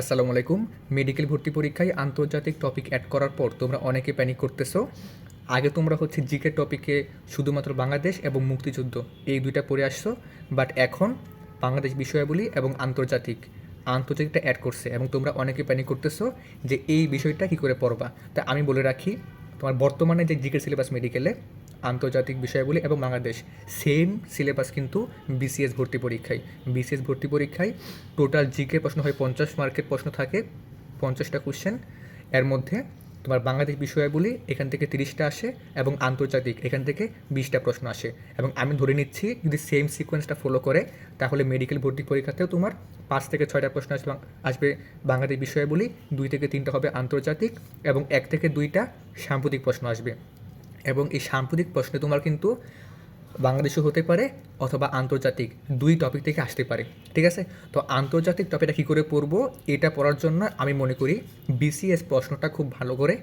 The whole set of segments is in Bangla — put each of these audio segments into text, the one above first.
আসসালামু আলাইকুম। মেডিকেল ভর্তি পরীক্ষায় আন্তর্জাতিক টপিক অ্যাড করার পর তোমরা অনেকে প্যানিক করতেছো। আগে তোমরা হচ্ছে জিকে টপিকে শুধুমাত্র বাংলাদেশ এবং মুক্তিযুদ্ধ এই দুইটা পড়ে আসছো। বাট এখন বাংলাদেশ বিষয়াবলী এবং আন্তর্জাতিক আন্তর্জাতিকটা অ্যাড করছে এবং তোমরা অনেকে প্যানিক করতেছো যে এই বিষয়টা কী করে পড়বা। তা আমি বলে রাখি, তোমার বর্তমানে যে জিকে সিলেবাস মেডিকেলে আন্তর্জাতিক বিষয়গুলি এবং বাংলাদেশ। সেম সিলেবাস কিন্তু বিসিএস ভর্তি পরীক্ষায়। বিসিএস ভর্তি পরীক্ষায় টোটাল জিকে প্রশ্ন হয় পঞ্চাশ মার্কের প্রশ্ন থাকে, পঞ্চাশটা কোশ্চেন এর মধ্যে তোমার বাংলাদেশ বিষয়াবলী এখান থেকে তিরিশটা আসে এবং আন্তর্জাতিক এখান থেকে বিশটা প্রশ্ন আসে। এবং আমি ধরে নিচ্ছি, যদি সেম সিকোয়েন্সটা ফলো করে, তাহলে মেডিকেল ভর্তি পরীক্ষাতেও তোমার পাঁচ থেকে ছয়টা প্রশ্ন আসবে আসবে বাংলাদেশ বিষয়াবলী, দুই থেকে তিনটা হবে আন্তর্জাতিক এবং এক থেকে দুইটা সাম্প্রতিক প্রশ্ন আসবে। এবং এই সাম্প্রতিক প্রশ্নে তোমার কিন্তু বাংলাদেশও হতে পারে অথবা আন্তর্জাতিক দুই টপিক থেকে আসতে পারে, ঠিক আছে? তো আন্তর্জাতিক টপিকটা কী করে পড়ব এটা পড়ার জন্য আমি মনে করি বিসিএস প্রশ্নটা খুব ভালো করে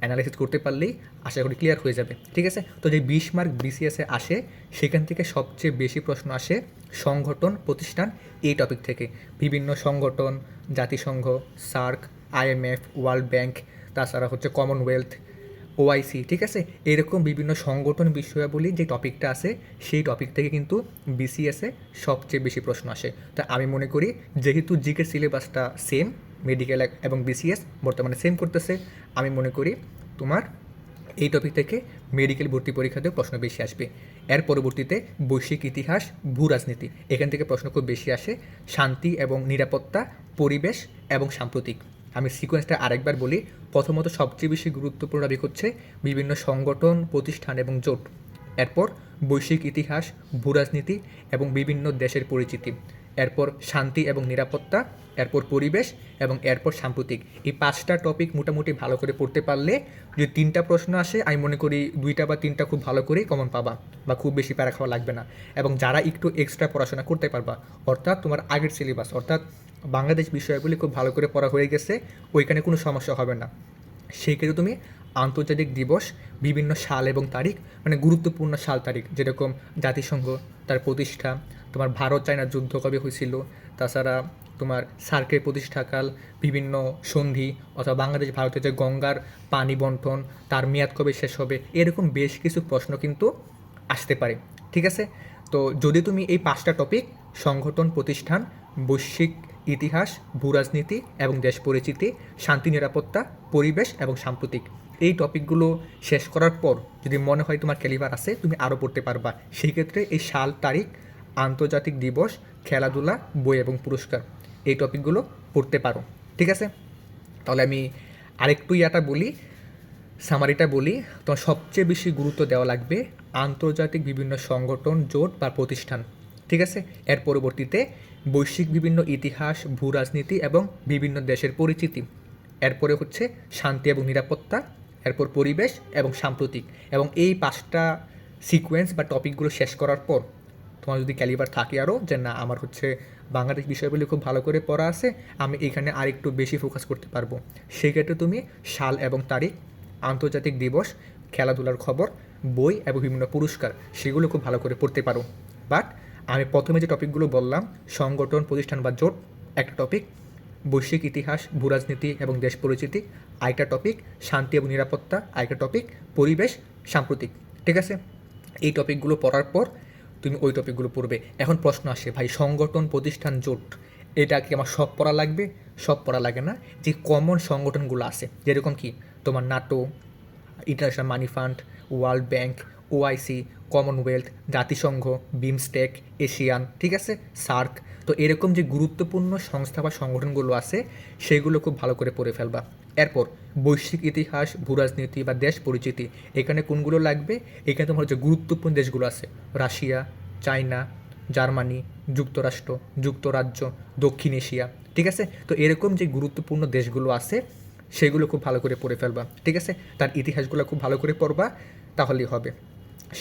অ্যানালাইসিস করতে পারলেই আশা করি ক্লিয়ার হয়ে যাবে, ঠিক আছে? তো যে বিশ মার্ক বিসিএসে আসে, সেখান থেকে সবচেয়ে বেশি প্রশ্ন আসে সংগঠন, প্রতিষ্ঠান এই টপিক থেকে। বিভিন্ন সংগঠন, জাতিসংঘ, সার্ক আইএমএফ ওয়ার্ল্ড ব্যাংক, তাছাড়া হচ্ছে কমনওয়েলথ ওআইসি ঠিক আছে? এরকম বিভিন্ন সংগঠন বিষয়াবলী যে টপিকটা আছে, সেই টপিক থেকে কিন্তু বিসিএসে সবচেয়ে বেশি প্রশ্ন আসে। তা আমি মনে করি যেহেতু জিকের সিলেবাসটা সেম মেডিকেল এবং বিসিএস বর্তমানে সেম করতেছে, আমি মনে করি তোমার এই টপিক থেকে মেডিকেল ভর্তি পরীক্ষাতেও প্রশ্ন বেশি আসবে। এর পরবর্তীতে বৈশ্বিক ইতিহাস, ভূ রাজনীতি, এখান থেকে প্রশ্ন খুব বেশি আসে। শান্তি এবং নিরাপত্তা, পরিবেশ এবং সাম্প্রতিক। আমি সিকোয়েন্সটা আরেকবার বলি। প্রথমত সবচেয়ে বেশি গুরুত্বপূর্ণ টপিক হচ্ছে বিভিন্ন সংগঠন, প্রতিষ্ঠান এবং জোট। এরপর বৈশ্বিক ইতিহাস, ভূরাজনীতি এবং বিভিন্ন দেশের পরিচিতি। এরপর শান্তি এবং নিরাপত্তা, এরপর পরিবেশ এবং এরপর সাম্প্রতিক। এই পাঁচটা টপিক মোটামুটি ভালো করে পড়তে পারলে যদি তিনটা প্রশ্ন আসে, আমি মনে করি দুইটা বা তিনটা খুব ভালো করেই কমন পাবা বা খুব বেশি প্যারা খাওয়া লাগবে না। এবং যারা একটু এক্সট্রা পড়াশোনা করতে পারবা, অর্থাৎ তোমার আগের সিলেবাস অর্থাৎ বাংলাদেশ বিষয়গুলি খুব ভালো করে পড়া হয়ে গেছে, ওইখানে কোনো সমস্যা হবে না। সেই ক্ষেত্রে তুমি আন্তর্জাতিক দিবস, বিভিন্ন সাল এবং তারিখ মানে গুরুত্বপূর্ণ সাল তারিখ, যেরকম জাতিসংঘ, তার প্রতিষ্ঠা তোমার ভারত চায়নার যুদ্ধ কবে হয়েছিল? তাছাড়া তোমার সার্কের প্রতিষ্ঠাকাল, বিভিন্ন সন্ধি অথবা বাংলাদেশ, ভারতের যে গঙ্গার পানি বন্টন, তার মেয়াদ কবে শেষ হবে? এরকম বেশ কিছু প্রশ্ন কিন্তু আসতে পারে, ঠিক আছে? তো যদি তুমি এই পাঁচটা টপিক সংগঠন, প্রতিষ্ঠান, বৈশ্বিক ইতিহাস, ভূরাজনীতি এবং দেশ পরিচিতি, শান্তি, নিরাপত্তা, পরিবেশ এবং সাম্প্রতিক, এই টপিকগুলো শেষ করার পর যদি মনে হয় তোমার ক্যালিবার আছে, তুমি আরও পড়তে পারবা। সেই ক্ষেত্রে এই সাল তারিখ আন্তর্জাতিক দিবস, খেলাধুলা, বই এবং পুরস্কার। এই টপিকগুলো পড়তে পারো। ঠিক আছে? তাহলে আমি আরেকটু ইয়াটা বলি সামারিটা বলি। তোমার সবচেয়ে বেশি গুরুত্ব দেওয়া লাগবে আন্তর্জাতিক বিভিন্ন সংগঠন, জোট বা প্রতিষ্ঠান। ঠিক আছে? এর পরবর্তীতে বৈশ্বিক বিভিন্ন ইতিহাস, ভূ রাজনীতি এবং বিভিন্ন দেশের পরিচিতি। এরপরে হচ্ছে শান্তি এবং নিরাপত্তা, এরপর পরিবেশ এবং সাম্প্রতিক। এবং এই পাঁচটা সিকোয়েন্স বা টপিকগুলো শেষ করার পর তোমার যদি ক্যালিবার থাকে আরও যে না, আমার হচ্ছে বাংলাদেশ বিষয়গুলি খুব ভালো করে পড়া আছে, আমি এখানে আরেকটু বেশি ফোকাস করতে পারব। সেক্ষেত্রে তুমি সাল এবং তারিখ, আন্তর্জাতিক দিবস, খেলাধুলার খবর, বই এবং বিভিন্ন পুরস্কার, সেগুলো খুব ভালো করে পড়তে পারো। বাট আমি প্রথমে যে টপিকগুলো বললাম, সংগঠন, প্রতিষ্ঠান বা জোট, একটা টপিক, বৈশ্বিক ইতিহাস ভূরাজনীতি এবং দেশ পরিচিতি, আরেকটা টপিক, শান্তি এবং নিরাপত্তা, আরেকটা টপিক, পরিবেশ, সাম্প্রতিক, ঠিক আছে? এই টপিকগুলো পড়ার পর তুমি ওই টপিকগুলো পড়বে। এখন প্রশ্ন আসে, ভাই, সংগঠন, প্রতিষ্ঠান, জোট, এটা কি আমার সব পড়া লাগবে? সব পড়া লাগে না। যে কমন সংগঠনগুলো আছে, যেরকম কি তোমার NATO international money fund world bank OIC, commonwealth, জাতিসংঘ, বিমস্টেক, এশিয়ান, ঠিক আছে? সার্ক। তো এরকম যে গুরুত্বপূর্ণ সংস্থা বা সংগঠনগুলো আছে, সেগুলো খুব ভালো করে পড়ে ফেলবা। এরপর, বৈশ্বিক ইতিহাস, ভূরাজনীতি বা দেশ পরিচিতি, এখানে কোনগুলো লাগবে? এখানে তোমার যে গুরুত্বপূর্ণ দেশগুলো আছে। রাশিয়া চায়না জার্মানি, যুক্তরাষ্ট্র, যুক্তরাজ্য, দক্ষিণ এশিয়া, ঠিক আছে? তো এরকম যে গুরুত্বপূর্ণ দেশগুলো আছে, সেগুলো খুব ভালো করে পড়ে ফেলবা, ঠিক আছে? তার ইতিহাসগুলো খুব ভালো করে পড়বা, তাহলেই হবে।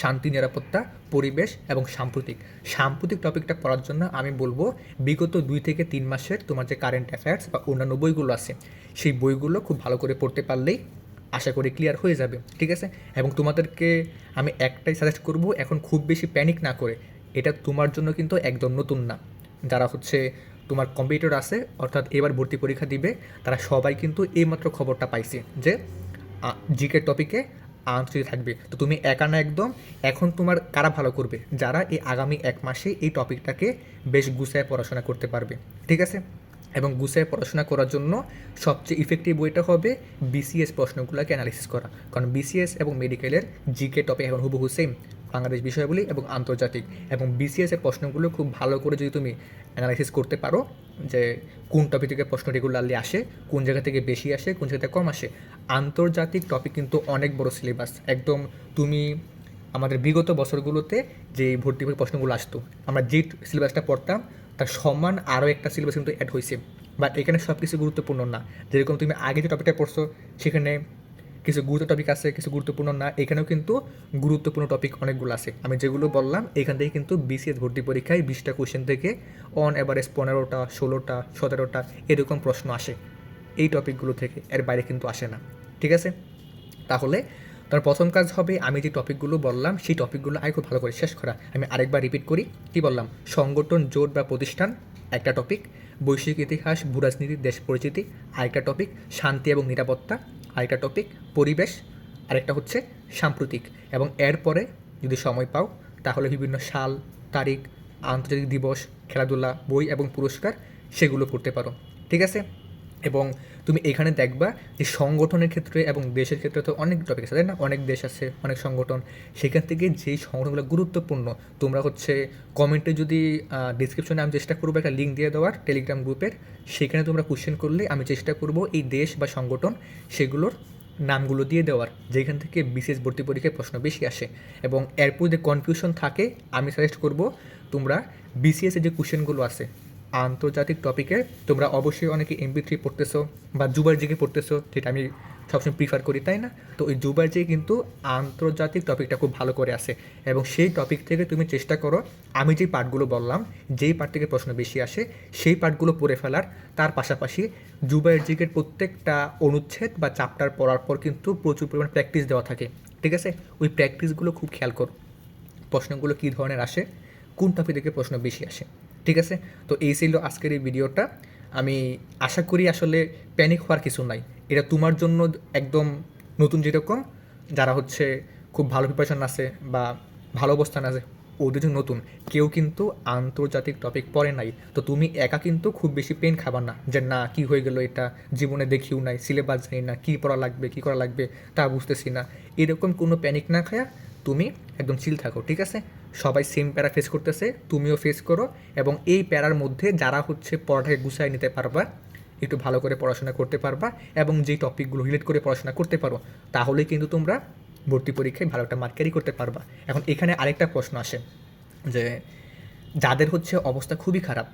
শান্তি, নিরাপত্তা, পরিবেশ এবং সাম্প্রতিক। সাম্প্রতিক টপিকটা পড়ার জন্য আমি বলব, বিগত দুই থেকে তিন মাসের তোমার যে কারেন্ট অ্যাফেয়ার্স বা অন্যান্য বইগুলো আছে, সেই বইগুলো খুব ভালো করে পড়তে পারলেই আশা করি ক্লিয়ার হয়ে যাবে, ঠিক আছে? এবং তোমাদেরকে আমি একটাই সাজেস্ট করব, এখন খুব বেশি প্যানিক না করে। এটা তোমার জন্য কিন্তু একদম নতুন না। যারা হচ্ছে তোমার কম্পিউটার আছে, অর্থাৎ এবার ভর্তি পরীক্ষা দিবে, তারা সবাই কিন্তু এইমাত্র খবরটা পাইছে যে জিকে টপিকে আন্তর্জাতিক থাকবে। তো তুমি একা না একদম, এখন তোমার কারা ভালো করবে? যারা এই আগামী এক মাসে এই টপিকটাকে বেশ গুছায় পড়াশোনা করতে পারবে, ঠিক আছে? এবং গুছায় পড়াশোনা করার জন্য সবচেয়ে ইফেক্টিভ ওয়েটা হবে বিসিএস প্রশ্নগুলোকে অ্যানালিসিস করা। কারণ বিসিএস এবং মেডিকেলের জিকে টপিক এখন হুবহু সেম বাংলাদেশ বিষয়গুলি এবং আন্তর্জাতিক এবং বিসিএস এর প্রশ্নগুলো খুব ভালো করে যদি তুমি অ্যানালাইসিস করতে পারো যে কোন টপিক থেকে প্রশ্ন রেগুলারলি আসে, কোন জায়গা থেকে বেশি আসে, কোন জায়গা থেকে কম আসে, আন্তর্জাতিক টপিক কিন্তু অনেক বড় সিলেবাস একদম তুমি আমাদের বিগত বছরগুলোতে যে ভর্তি প্রশ্নগুলো আসতো, আমরা যে সিলেবাসটা পড়তাম, তার সমান আরও একটা সিলেবাস কিন্তু অ্যাড হয়েছে বাট এখানে সব কিছু গুরুত্বপূর্ণ না। যেরকম তুমি আগে যে টপিকটা পড়ছো, সেখানে কিছু গুরুত্ব টপিক আছে, কিছু গুরুত্বপূর্ণ না, এখানেও কিন্তু গুরুত্বপূর্ণ টপিক অনেকগুলো আছে। আমি যেগুলো বললাম, এখান থেকে কিন্তু বিসিএস ভর্তি পরীক্ষায় বিশটা কোশ্চেন থেকে অন অ্যাভারেজ পনেরোটা, ষোলোটা, সতেরোটা এরকম প্রশ্ন আসে। এই টপিকগুলো থেকে, এর বাইরে কিন্তু আসে না। ঠিক আছে? তাহলে তার প্রথম কাজ হবে, আমি যে টপিকগুলো বললাম, সেই টপিকগুলো আগে খুব ভালো করে শেষ করা। আমি আরেকবার রিপিট করি, কি বললাম? সংগঠন, জোট বা প্রতিষ্ঠান, একটা টপিক বৈশ্বিক ইতিহাস, ভূরাজনীতি, দেশ পরিচিতি, আরেকটা টপিক শান্তি এবং নিরাপত্তা। আরেকটা টপিক পরিবেশ, আরেকটা হচ্ছে সাম্প্রতিক। এবং এরপরে যদি সময় পাও, তাহলে বিভিন্ন সাল, তারিখ, আন্তর্জাতিক দিবস, খেলাধুলা, বই এবং পুরস্কার, সেগুলো পড়তে পারো। ঠিক আছে? এবং তুমি এখানে দেখবা যে সংগঠনের ক্ষেত্রে এবং দেশের ক্ষেত্রে তো অনেক টপিক আছে, তাই না? অনেক দেশ আছে, অনেক সংগঠন। সেখান থেকে যেই সংগঠনগুলো গুরুত্বপূর্ণ, তোমরা হচ্ছে কমেন্টে যদি ডিসক্রিপশনে আমি চেষ্টা করব একটা লিঙ্ক দিয়ে দেওয়ার টেলিগ্রাম গ্রুপের সেখানে তোমরা কোশ্চেন করলে আমি চেষ্টা করব এই দেশ বা সংগঠন সেগুলোর নামগুলো দিয়ে দেওয়ার, যেখান থেকে বিশেষ ভর্তি পরীক্ষায় প্রশ্ন বেশি আসে। এবং এরপর যে কনফিউশন থাকে, আমি সাজেস্ট করব তোমরা বিসিএস এর যে কোশ্চেনগুলো আছে আন্তর্জাতিক টপিকে তোমরা অবশ্যই অনেকে এমবি থ্রি পড়তেছো বা জুবার জিকে পড়তেছো, যেটা আমি সবসময় প্রিফার করি, তাই না? তো ওই জুবার কিন্তু আন্তর্জাতিক টপিকটা খুব ভালো করে আসে এবং সেই টপিক থেকে তুমি চেষ্টা করো, আমি যেই পার্টগুলো বললাম, যেই পার্ট থেকে প্রশ্ন বেশি আসে, সেই পার্টগুলো পড়ে ফেলার। তার পাশাপাশি জুবাইয়ের জিকের প্রত্যেকটা অনুচ্ছেদ বা চাপ্টার পড়ার পর কিন্তু প্রচুর পরিমাণ প্র্যাকটিস দেওয়া থাকে, ঠিক আছে? ওই প্র্যাকটিসগুলো খুব খেয়াল করো, প্রশ্নগুলো কী ধরনের আসে, কোন টপিক থেকে প্রশ্ন বেশি আসে। ঠিক আছে? তো এই ছিল আজকের এই ভিডিওটা। আমি আশা করি আসলে প্যানিক হওয়ার কিছু নাই। এটা তোমার জন্য একদম নতুন যেরকম, যারা হচ্ছে খুব ভালো প্রিপারেশন আছে বা ভালো অবস্থান আছে, ওদের জন্য নতুন। কেউ কিন্তু আন্তর্জাতিক টপিক পড়ে নাই। তো তুমি একা কিন্তু খুব বেশি পেন খাবার না যে, না, কি হয়ে গেল এটা? জীবনে দেখিও নাই সিলেবাস জানি না, কী পড়া লাগবে, কী করা লাগবে? তা বুঝতেছি না। এরকম কোনো প্যানিক না খায়া তুমি একদম চিল থাকো, ঠিক আছে? সবাই সেম প্যারা ফেস করতেছে, তুমিও ফেস করো এবং এই প্যারার মধ্যে যারা হচ্ছে পড়াটাকে গুছাই নিতে পারবা, একটু ভালো করে পড়াশোনা করতে পারবা এবং যেই টপিকগুলো রিলেট করে পড়াশোনা করতে পারো তাহলে কিন্তু তোমরা ভর্তি পরীক্ষায় ভালো একটা মার্ক ক্যারি করতে পারবা। এখন এখানে আরেকটা প্রশ্ন আসে যে যাদের হচ্ছে অবস্থা খুবই খারাপ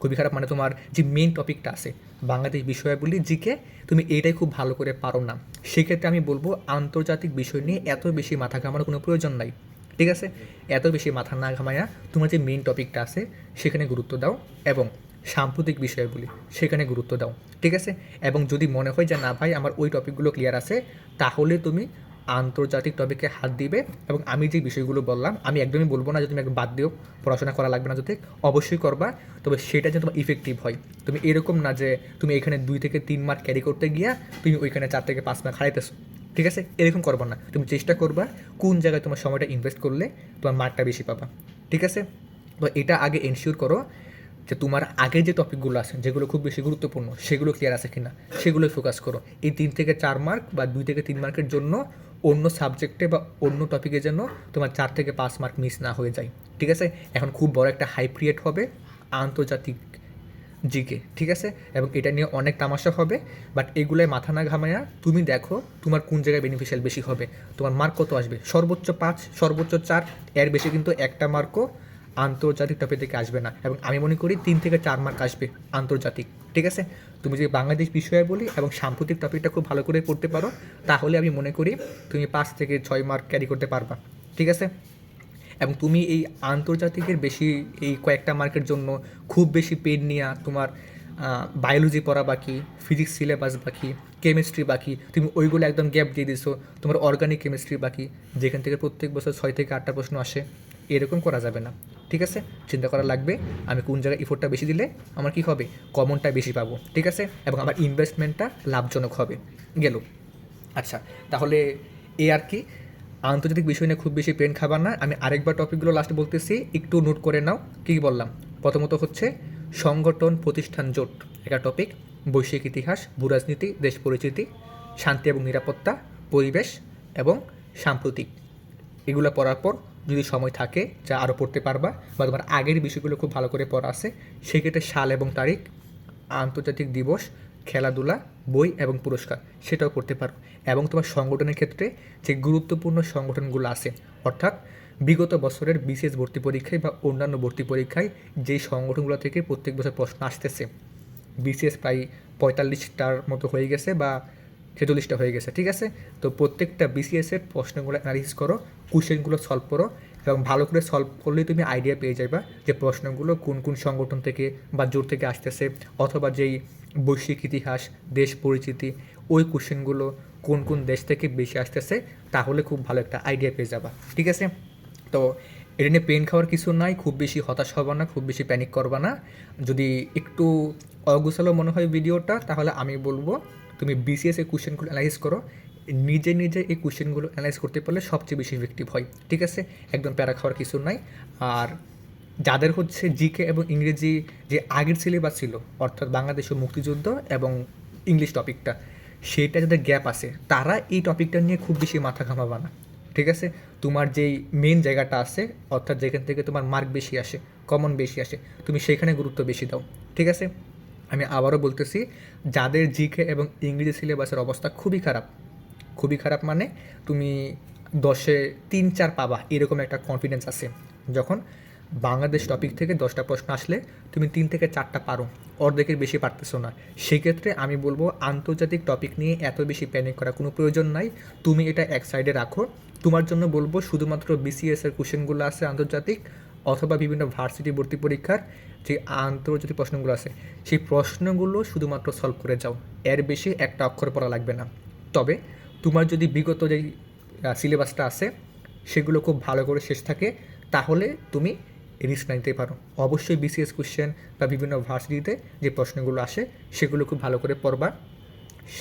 খুবই খারাপ মানে তোমার যে মেন টপিকটা আছে, বাংলাদেশ বিষয়াবলী জিকে তুমি এটাই খুব ভালো করে পারো না। সেক্ষেত্রে আমি বলব আন্তর্জাতিক বিষয় নিয়ে এত বেশি মাথা ঘামানোর কোনো প্রয়োজন নাই। ঠিক আছে? এত বেশি মাথা না ঘামায়া তোমার যে মেন টপিকটা আছে, সেখানে গুরুত্ব দাও এবং সাম্প্রতিক বিষয়গুলি সেখানে গুরুত্ব দাও, ঠিক আছে? এবং যদি মনে হয় যে না ভাই, আমার ওই টপিকগুলো ক্লিয়ার আছে, তাহলে তুমি আন্তর্জাতিক টপিকে হাত দিবে এবং আমি যে বিষয়গুলো বললাম, আমি একদমই বলব না যে তুমি একদম বাদ দিও, পড়াশোনা করা লাগবে না যদি, অবশ্যই করবা। তবে সেটা যেন তোমার ইফেক্টিভ হয়। তুমি এরকম না যে তুমি এখানে দুই থেকে তিন মার্ক ক্যারি করতে গিয়া তুমি ওইখানে চার থেকে পাঁচ মার্ক হারাইতেছো। ঠিক আছে? এরকম করবা না। তুমি চেষ্টা করবা কোন জায়গায় তোমার সময়টা ইনভেস্ট করলে তোমার মার্কটা বেশি পাবা। ঠিক আছে? তো এটা আগে এনশিওর করো যে তোমার আগে যে টপিকগুলো আছে, যেগুলো খুব বেশি গুরুত্বপূর্ণ, সেগুলো ক্লিয়ার আছে কিনা, সেগুলোই ফোকাস করো। এই তিন থেকে চার মার্ক বা দুই থেকে তিন মার্কের জন্য অন্য সাবজেক্টে বা অন্য টপিকে যেন তোমার চার থেকে পাঁচ মার্ক মিস না হয়ে যায়। ঠিক আছে? এখন খুব বড় একটা হাই ক্রিয়েট হবে। আন্তর্জাতিক জিকে, ঠিক আছে? এবং এটা নিয়ে অনেক তামাশা হবে বাট এগুলোয় মাথা না ঘামায়া তুমি দেখো তোমার কোন জায়গায় বেনিফিশিয়াল বেশি হবে। তোমার মার্ক কত আসবে? সর্বোচ্চ পাঁচ, সর্বোচ্চ চার, এর বেশি কিন্তু একটা মার্কও আন্তর্জাতিক টপিক থেকে আসবে না। এবং আমি মনে করি তিন থেকে চার মার্ক আসবে আন্তর্জাতিক, ঠিক আছে? তুমি যদি বাংলাদেশ বিষয়ে বলি এবং সাম্প্রতিক টপিকটা খুব ভালো করে পড়তে পারো, তাহলে আমি মনে করি তুমি পাঁচ থেকে ছয় মার্ক ক্যারি করতে পারবা, ঠিক আছে? এবং তুমি এই আন্তর্জাতিকের বেশি এই কয়েকটা মার্কের জন্য খুব বেশি পেন নিয়ে তোমার বায়োলজি পড়া বাকি ফিজিক্স সিলেবাস বাকি কেমিস্ট্রি বাকি, তুমি ওইগুলো একদম গ্যাপ দিয়ে দিছো, তোমার অর্গানিক কেমিস্ট্রি বাকি, যেখান থেকে প্রত্যেক বছর ছয় থেকে আটটা প্রশ্ন আসে, এরকম করা যাবে না, ঠিক আছে? চিন্তা করা লাগবে, আমি কোন জায়গায় ইফোর্টটা বেশি দিলে আমার কি হবে? কমনটা বেশি পাবো, ঠিক আছে? এবং আমার ইনভেস্টমেন্টটা লাভজনক হবে, গেল। আচ্ছা তাহলে এ আর কি? আন্তর্জাতিক বিষয় নিয়ে খুব বেশি পেন খাবার না। আমি আরেকবার টপিকগুলো লাস্ট বলতেছি, একটু নোট করে নাও, কী বললাম? প্রথমত হচ্ছে, সংগঠন প্রতিষ্ঠান জোট, একটা টপিক বৈশ্বিক ইতিহাস, ভূরাজনীতি, দেশ পরিচিতি, শান্তি এবং নিরাপত্তা, পরিবেশ এবং সাম্প্রতিক। এগুলো পড়ার পর যদি সময় থাকে, যা আরও পড়তে পারবা, বা তোমার আগের বিষয়গুলো খুব ভালো করে পড়া আছে, সেক্ষেত্রে সাল এবং তারিখ, আন্তর্জাতিক দিবস খেলাধুলা, বই এবং পুরস্কার, সেটাও করতে পারো। এবং তোমার সংগঠনের ক্ষেত্রে যে গুরুত্বপূর্ণ সংগঠনগুলো আছে, অর্থাৎ বিগত বছরের বিশেষ ভর্তি পরীক্ষায় বা অন্যান্য ভর্তি পরীক্ষায় যেই সংগঠনগুলো থেকে প্রত্যেক বছর প্রশ্ন আসতেছে বিসিএস প্রায় পঁয়তাল্লিশটার মতো হয়ে গেছে বা ছেচল্লিশটা হয়ে গেছে, ঠিক আছে? তো প্রত্যেকটা বিসিএসের প্রশ্নগুলো অ্যানালিসিস করো কোশ্চেনগুলো সলভ করো এবং ভালো করে সলভ করলেই তুমি আইডিয়া পেয়ে যাবে যে প্রশ্নগুলো কোন কোন সংগঠন থেকে বা জোর থেকে আসতেছে অথবা যেই বৈশ্বিক ইতিহাস, দেশ পরিচিতি, ওই কোশ্চেনগুলো কোন কোন দেশ থেকে বেশি আসতেছে, তাহলে খুব ভালো একটা আইডিয়া পেয়ে যাবা। ঠিক আছে? তো এটা নিয়ে পেন খাওয়ার কিছু নাই, খুব বেশি হতাশ হবা না, খুব বেশি প্যানিক করবা না। যদি একটু অগুছালো মনে হয় ভিডিওটা তাহলে আমি বলব তুমি বিসিএস এই কোশ্চেনগুলো অ্যানালাইজ করো। নিজে নিজে এই কোশ্চেনগুলো অ্যানালাইজ করতে পারলে সবচেয়ে বেশি ইফেক্টিভ হয়। ঠিক আছে? একদম প্যারা খাওয়ার কিছু নাই। আর যাদের হচ্ছে জিকে এবং ইংরেজি যে আগের সিলেবাস ছিল, অর্থাৎ বাংলাদেশ মুক্তিযুদ্ধ এবং ইংলিশ টপিকটা সেইটা যাদের গ্যাপ আছে, তারা এই টপিকটা নিয়ে খুব বেশি মাথা ঘামাবা না। ঠিক আছে? তোমার যেই মেন জায়গাটা আছে, অর্থাৎ যেখান থেকে তোমার মার্ক বেশি আসে কমন বেশি আসে, তুমি সেখানে গুরুত্ব বেশি দাও। ঠিক আছে? আমি আবারও বলতেছি, যাদের জিকে এবং ইংরেজি সিলেবাসের অবস্থা খুবই খারাপ খুবই খারাপ মানে তুমি দশে তিন চার পাবা, এরকম একটা কনফিডেন্স আছে। যখন বাংলাদেশ টপিক থেকে দশটা প্রশ্ন আসলে তুমি তিন থেকে চারটা পারো, অর্ধেকের বেশি পারতেছো না। সেক্ষেত্রে আমি বলব, আন্তর্জাতিক টপিক নিয়ে এত বেশি প্যানিক করার কোনো প্রয়োজন নাই। তুমি এটা এক সাইডে রাখো। তোমার জন্য বলব, শুধুমাত্র বিসিএস এর কোশ্চেনগুলো আছে আন্তর্জাতিক, অথবা বিভিন্ন ভার্সিটি ভর্তি পরীক্ষার যে আন্তর্জাতিক প্রশ্নগুলো আছে, সেই প্রশ্নগুলো শুধুমাত্র সলভ করে যাও। এর বেশি একটা অক্ষর পড়া লাগবে না। তবে তোমার যদি বিগত যেই সিলেবাসটা আছে, সেগুলো খুব ভালো করে শেষ থাকে, তাহলে তুমি রিস্ক নিতে পারো। অবশ্যই বিসিএস কোশ্চেন বা বিভিন্ন ভার্সিটিতে যে প্রশ্নগুলো আসে, সেগুলো খুব ভালো করে পড়বা।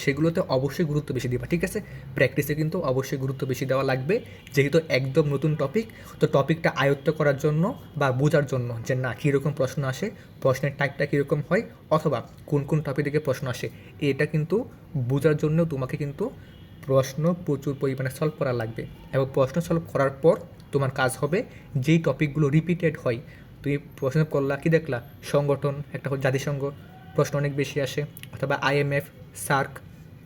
সেগুলোতে অবশ্যই গুরুত্ব বেশি দিবা, ঠিক আছে? প্র্যাকটিসে কিন্তু অবশ্যই গুরুত্ব বেশি দেওয়া লাগবে, যেহেতু একদম নতুন টপিক তো টপিকটা আয়ত্ত করার জন্য বা বোঝার জন্য যে না, কীরকম প্রশ্ন আসে, প্রশ্নের টাইপটা কীরকম হয়, অথবা কোন কোন টপিক থেকে প্রশ্ন আসে, এটা কিন্তু বোঝার জন্য তোমাকে কিন্তু প্রশ্ন প্রচুর পরিমাণে সলভ করা লাগবে। এবং প্রশ্ন সলভ করার পর তোমার কাজ হবে যেই টপিকগুলো রিপিটেড হয়। তুমি প্রশ্ন করলা, কি দেখলা? সংগঠন, একটা হচ্ছে জাতিসংঘ, প্রশ্ন অনেক বেশি আসে। অথবা আইএমএফ সার্ক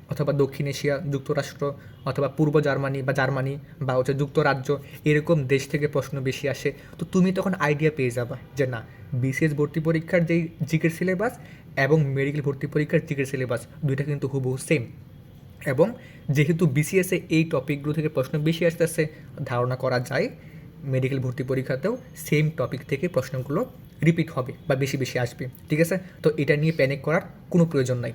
অথবা দক্ষিণ এশিয়া যুক্তরাষ্ট্র, অথবা পূর্ব জার্মানি বা জার্মানি বা হচ্ছে যুক্তরাজ্য, এরকম দেশ থেকে প্রশ্ন বেশি আসে। তো তুমি তখন আইডিয়া পেয়ে যাবা যে না বিসিএস ভর্তি পরীক্ষার যেই জিকের সিলেবাস এবং মেডিকেল ভর্তি পরীক্ষার জিকের সিলেবাস দুইটা কিন্তু হুবহু সেম এবং যেহেতু বিসিএসে এই টপিকগুলো থেকে প্রশ্ন বেশি আসতেছে, ধারণা করা যায় মেডিকেল ভর্তি পরীক্ষাতেও সেম টপিক থেকে প্রশ্নগুলো রিপিট হবে বা বেশি বেশি আসবে, ঠিক আছে? তো এটা নিয়ে প্যানিক করার কোনো প্রয়োজন নাই।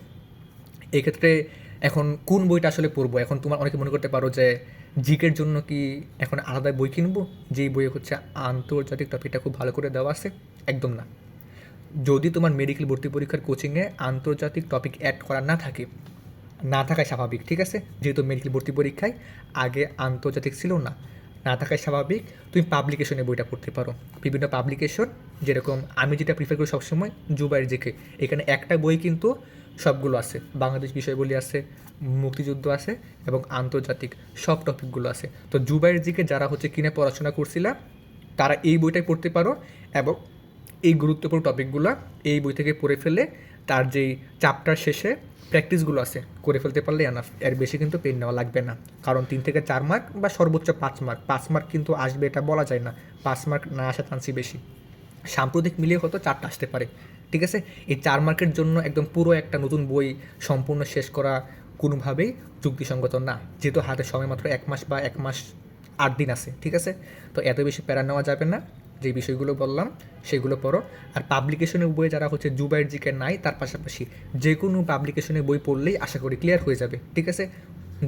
এক্ষেত্রে এখন কোন বইটা আসলে পড়ব? এখন তোমার অনেকে মনে করতে পারো যে জিকের জন্য কি এখন আলাদা বই কিনবো? যেই বইয়ে হচ্ছে আন্তর্জাতিক টপিকটা খুব ভালো করে দেওয়া আছে? একদম না। যদি তোমার মেডিকেল ভর্তি পরীক্ষার কোচিংয়ে আন্তর্জাতিক টপিক অ্যাড করা না থাকে না থাকাই স্বাভাবিক, ঠিক আছে? যেহেতু মেডিকেল ভর্তি পরীক্ষায়, আগে আন্তর্জাতিক ছিল না। না থাকাই স্বাভাবিক, তুমি পাবলিকেশনে বইটা পড়তে পারো। বিভিন্ন পাবলিকেশন যেরকম আমি যেটা প্রিফার করি সবসময় জুবাইয়ের জেকে। এখানে একটা বই কিন্তু সবগুলো আছে। বাংলাদেশ বিষয়গুলি আছে, মুক্তিযুদ্ধ আছে এবং আন্তর্জাতিক সব টপিকগুলো আছে। তো জুবাইয়ের জিকে যারা হচ্ছে কিনে পড়াশোনা করছিলা, তারা এই বইটাই পড়তে পারো এবং এই গুরুত্বপূর্ণ টপিকগুলো এই বই থেকে পড়ে ফেলে, তার যেই চাপটার শেষে প্র্যাকটিসগুলো আছে, করে ফেলতে পারলে এনাফ এর বেশি কিন্তু পেন নেওয়া লাগবে না। কারণ তিন থেকে চার মার্ক বা সর্বোচ্চ পাঁচ মার্ক পাঁচ মার্ক কিন্তু আসবে এটা বলা যায় না। পাঁচ মার্ক না আসা চান্সই বেশি। সাম্প্রতিক মিলিয়ে হয়তো চারটা আসতে পারে। ঠিক আছে? এই চার মার্কের জন্য একদম পুরো একটা নতুন বই সম্পূর্ণ শেষ করা কোনোভাবেই যুক্তিসঙ্গত না। যেহেতু হাতে সময় মাত্র এক মাস বা এক মাস আট দিন আছে। ঠিক আছে? তো এত বেশি প্যারা নেওয়া যাবে না। যে বিষয়গুলো বললাম, সেগুলো পড়ো। আর পাবলিকেশনের বই যারা হচ্ছে জুবাইয়ের জিকে নাই, তার পাশাপাশি যে কোনো পাবলিকেশনের বই পড়লেই আশা করি ক্লিয়ার হয়ে যাবে, ঠিক আছে?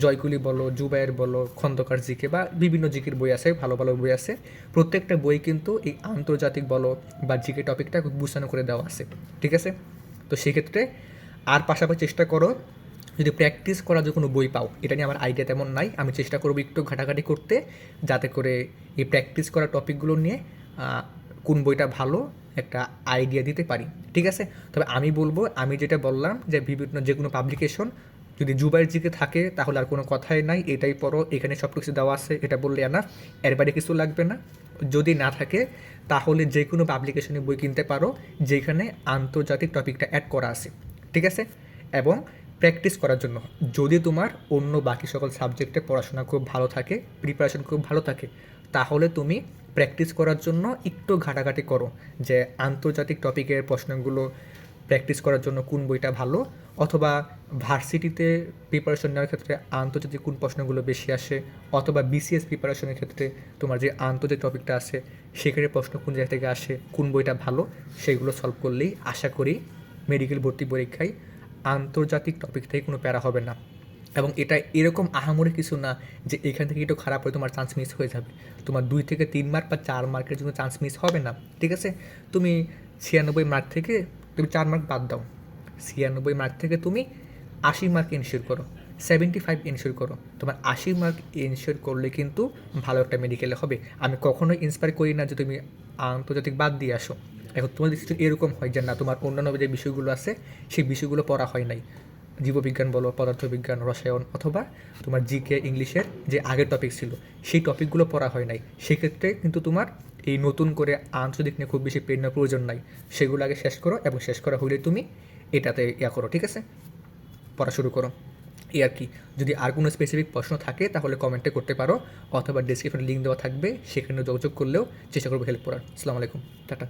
জয়কুলি বলো জুবায়ের বলো, খন্দকার জিকে বা বিভিন্ন জিকের বই আছে, ভালো ভালো বই আছে। প্রত্যেকটা বই কিন্তু এই আন্তর্জাতিক বলো বা জিকে টপিকটা গুছানো করে দেওয়া আছে, ঠিক আছে? তো সেক্ষেত্রে আর পাশাপাশি চেষ্টা করো, যদি প্র্যাকটিস করার যে কোনো বই পাও, এটা নিয়ে আমার আইডিয়া তেমন নাই। আমি চেষ্টা করব একটু ঘাটাঘাটি করতে, যাতে করে এই প্র্যাকটিস করা টপিকগুলো নিয়ে কোন বইটা ভালো একটা আইডিয়া দিতে পারি, ঠিক আছে? তবে আমি বলব, আমি যেটা বললাম যে বিভিন্ন, যে কোনো পাবলিকেশন যদি জুবাইয়ের জিকে থাকে তাহলে আর কোনো কথাই নাই, এটাই পড়ো, এখানে সব কিছু দেওয়া আছে, এটা বললে না, এর বাইরে কিছু লাগবে না। যদি না থাকে, তাহলে যে কোনো পাবলিকেশনে বই কিনতে পারো, যেখানে আন্তর্জাতিক টপিকটা অ্যাড করা আছে, ঠিক আছে? এবং প্র্যাকটিস করার জন্য। যদি তোমার অন্য বাকি সকল সাবজেক্টে পড়াশোনা খুব ভালো থাকে প্রিপারেশন খুব ভালো থাকে তাহলে তুমি প্র্যাকটিস করার জন্য একটু ঘাটাঘাটি করো যে আন্তর্জাতিক টপিকের প্রশ্নগুলো প্র্যাকটিস করার জন্য কোন বইটা ভালো অথবা ভার্সিটিতে প্রিপারেশন নেওয়ার ক্ষেত্রে আন্তর্জাতিক কোন প্রশ্নগুলো বেশি আসে অথবা বিসিএস প্রিপারেশনের ক্ষেত্রে তোমার যে আন্তর্জাতিক টপিকটা আছে সেখানে প্রশ্ন কোন জায়গা থেকে আসে, কোন বইটা ভালো সেগুলো সলভ করলেই আশা করি মেডিকেল ভর্তি পরীক্ষায় আন্তর্জাতিক টপিক থেকে কোনো প্যারা হবে না। এবং এটা এরকম আহামরি কিছু না যে এখান থেকে একটু খারাপ হয়ে তোমার চান্স মিস হয়ে যাবে। তোমার দুই থেকে তিন মার্ক বা চার মার্কের জন্য চান্স মিস হবে না, ঠিক আছে? তুমি ছিয়ানব্বই মার্ক থেকে তুমি চার মার্ক বাদ দাও। ছিয়ানব্বই মার্ক থেকে তুমি আশি মার্ক ইনশিওর করো সেভেন্টি ফাইভ ইনশিওর করো। তোমার আশি মার্ক ইনশিওর করলে কিন্তু ভালো একটা মেডিকেলে হবে। আমি কখনোই ইন্সপায়ার করি না যে তুমি আন্তর্জাতিক বাদ দিয়ে আসো। এখন তোমার যদি এরকম হয় যে না, তোমার অন্যান্য যে বিষয়গুলো আছে, সেই বিষয়গুলো পড়া হয় নাই। জীববিজ্ঞান বলো, পদার্থবিজ্ঞান, রসায়ন, অথবা তোমার জিকে, ইংলিশের যে আগের টপিক ছিল, সেই টপিকগুলো পড়া হয় নাই। সেক্ষেত্রে কিন্তু তোমার এই নতুন করে আন্তর্জাতিক নিয়ে খুব বেশি নেওয়ার প্রয়োজন নাই। সেগুলো আগে শেষ করো এবং শেষ করা হলে তুমি এটাতে ইয়া করো, ঠিক আছে? পড়া শুরু করো। এই আর কি। যদি আর কোনো স্পেসিফিক প্রশ্ন থাকে, তাহলে কমেন্টে করতে পারো, অথবা ডিসক্রিপশনে লিঙ্ক দেওয়া থাকবে, সেখানে যোগাযোগ করলেও চেষ্টা করব হেল্প করার। আসসালামু আলাইকুম। টাটা।